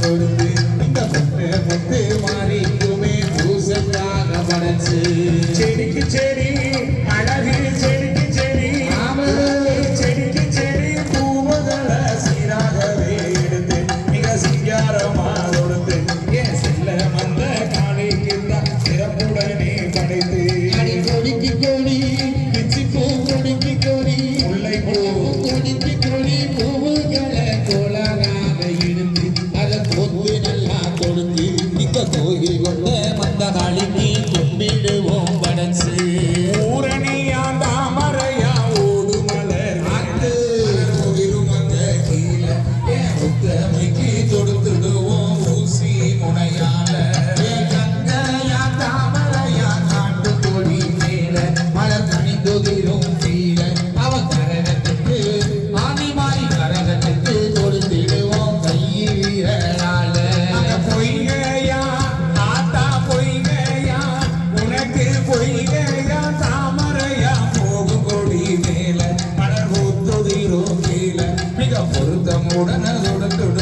பொழுது இந்த முட்டை முட்டு மாறிக்குமே பூசக்காக படைச்சு செடிக்கு செடி dar liga. தாமரையா போகும் கொடி மேல மலர் ஊத்துதிரோ கீழ. மிக பொருத்தமுடன் தொடுத்துடு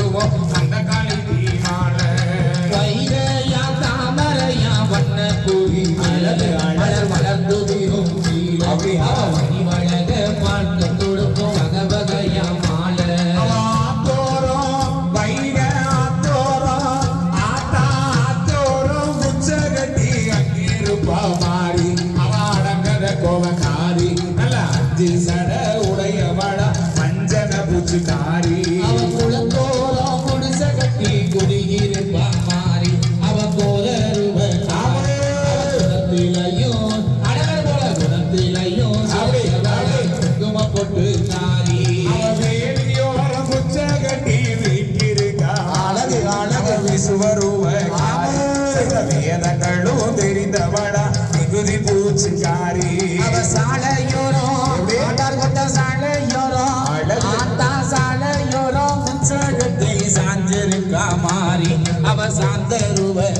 குடிச்சுட்டாரி அவ குளத்தோரா குடிசை கட்டி குடியிருப்பான் மாறி அவ கோதருவ குளத்திலையும் அடவர் போல குளத்திலையும் போட்டு தாரி வேதங்களும் தெரிந்தவடா மிகுதி பூச்சிக்காரி அவ சாலையோரம் சாந்தருவ.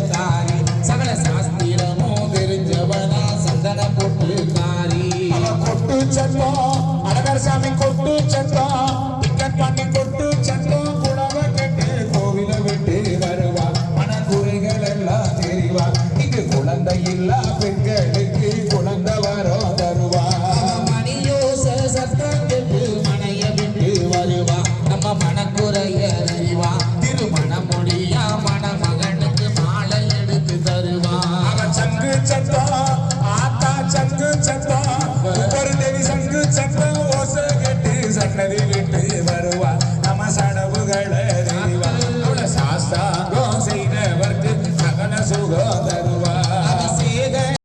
Sugar, that